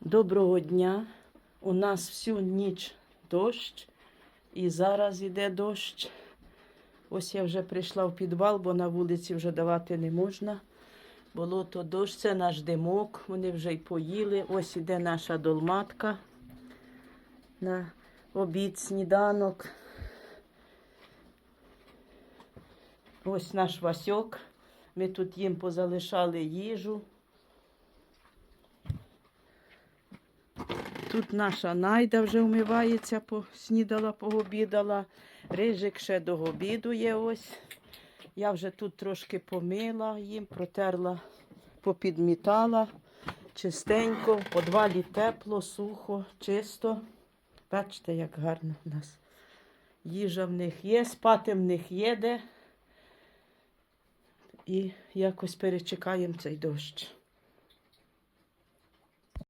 Доброго дня. У нас всю ніч дощ, і зараз іде дощ. Ось я вже прийшла в підвал, бо на вулиці вже давати не можна. Було то дощ, це наш димок, вони вже й поїли. Ось іде наша долматка на обід, сніданок. Ось наш Васьок. Ми тут їм позалишали їжу. Тут наша найда вже вмивається, поснідала, пообідала. Рижик ще дообідує ось. Я вже тут трошки помила їм, протерла, попідмітала чистенько, в подвалі тепло, сухо, чисто. Бачите, як гарно в нас. Їжа в них є, спати в них є де. І якось перечекаємо цей дощ.